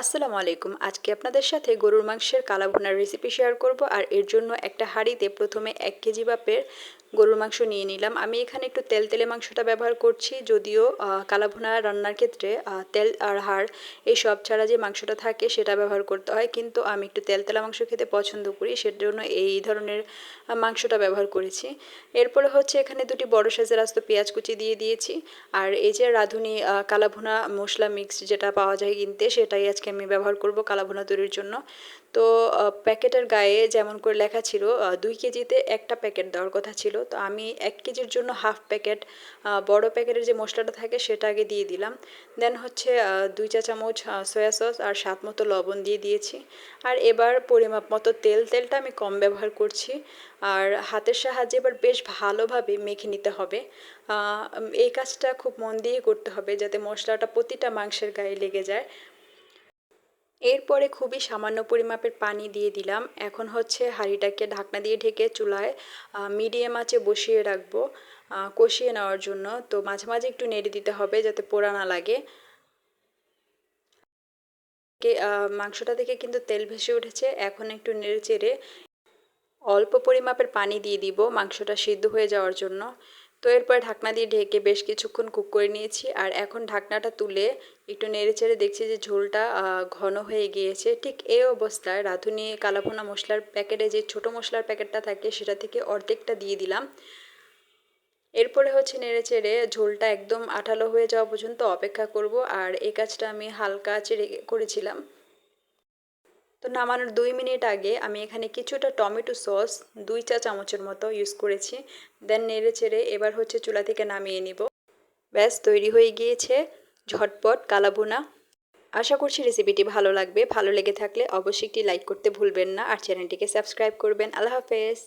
আসসালামু আলাইকুম। আজকে আপনাদের সাথে গরুর মাংসের কালা ভুনার রেসিপি শেয়ার করব আর এর জন্য একটা হাঁড়িতে প্রথমে এক কেজি বাপের গরুর মাংস নিয়ে নিলাম। আমি এখানে একটু তেল, তেলে মাংসটা ব্যবহার করছি। যদিও কালা ভুনা রান্নার ক্ষেত্রে তেল আর হাড় এই সব ছাড়া যে মাংসটা থাকে সেটা ব্যবহার করতে হয়। কিন্তু আমি একটু তেল, তেলা মাংস খেতে পছন্দ করি, সেজন্য এই ধরনের মাংসটা ব্যবহার করেছি। এরপরে হচ্ছে এখানে দুটি বড় সাইজের আস্ত পেঁয়াজ কুচি দিয়ে দিয়েছি। আর এই যে রাঁধুনি কালা ভুনা মশলা মিক্স যেটা পাওয়া যায় কিনতে, সেটাই আজকে আমি ব্যবহার করব কালা ভুনা তৈরির জন্য। তো প্যাকেটের গায়ে যেমন করে লেখা ছিল দুই কেজিতে একটা প্যাকেট দেওয়ার কথা ছিল। তো আমি এক কেজির জন্য হাফ প্যাকেট বড় প্যাকেটের যে মশলাটা থাকে সেটা আগে দিয়ে দিলাম। দেন হচ্ছে দুই চা চামচ সয়া সস আর স্বাদ মতো লবণ দিয়ে দিয়েছি। আর এবার পরিমাপ মতো তেল, তেলটা আমি কম ব্যবহার করছি। আর হাতের সাহায্যে এবার বেশ ভালোভাবে মেখে নিতে হবে। এই কাজটা খুব মন দিয়ে করতে হবে যাতে মশলাটা প্রতিটা মাংসের গায়ে লেগে যায়। এরপরে খুবই সামান্য পরিমাপের পানি দিয়ে দিলাম। এখন হচ্ছে হাঁড়িটাকে ঢাকনা দিয়ে ঢেকে চুলায় মিডিয়াম আঁচে বসিয়ে রাখব কষিয়ে নেওয়ার জন্য। তো মাঝে মাঝে একটু নেড়ে দিতে হবে যাতে পোড়া না লাগে। মাংসটা থেকে কিন্তু তেল ভেসে উঠেছে। এখন একটু নেড়ে চেড়ে অল্প পরিমাপের পানি দিয়ে দিব মাংসটা সিদ্ধ হয়ে যাওয়ার জন্য। তো এরপর ঢাকনা দিয়ে ঢেকে বেশ কিছুক্ষণ কুক করে নিয়েছি। আর এখন ঢাকনাটা তুলে একটু নেড়ে চেড়ে দেখছি যে ঝোলটা ঘন হয়ে গিয়েছে। ঠিক এই অবস্থায় রাঁধুনি কালাভুনা মশলার প্যাকেটে যে ছোট মশলার প্যাকেটটা থাকে সেটা থেকে অর্ধেকটা দিয়ে দিলাম। এরপরে হচ্ছে নেড়ে চেড়ে ঝোলটা একদম আঠালো হয়ে যাওয়া পর্যন্ত অপেক্ষা করব। আর এই কাজটা আমি হালকা চেড়ে করেছিলাম। তো নামানোর দুই মিনিট আগে আমি এখানে কিছুটা টমেটো সস দুই চা চামচের মতো ইউজ করেছি। দেন নেড়ে চেড়ে এবার হচ্ছে চুলা থেকে নামিয়ে নিব। ব্যাস, তৈরি হয়ে গিয়েছে ঝটপট কালাভুনা আশা করছি রেসিপিটি ভালো লাগবে। ভালো লেগে থাকলে অবশ্যই একটি লাইক করতে ভুলবেন না। আর চ্যানেলটিকে সাবস্ক্রাইব করবেন। আল্লাহ হাফেজ।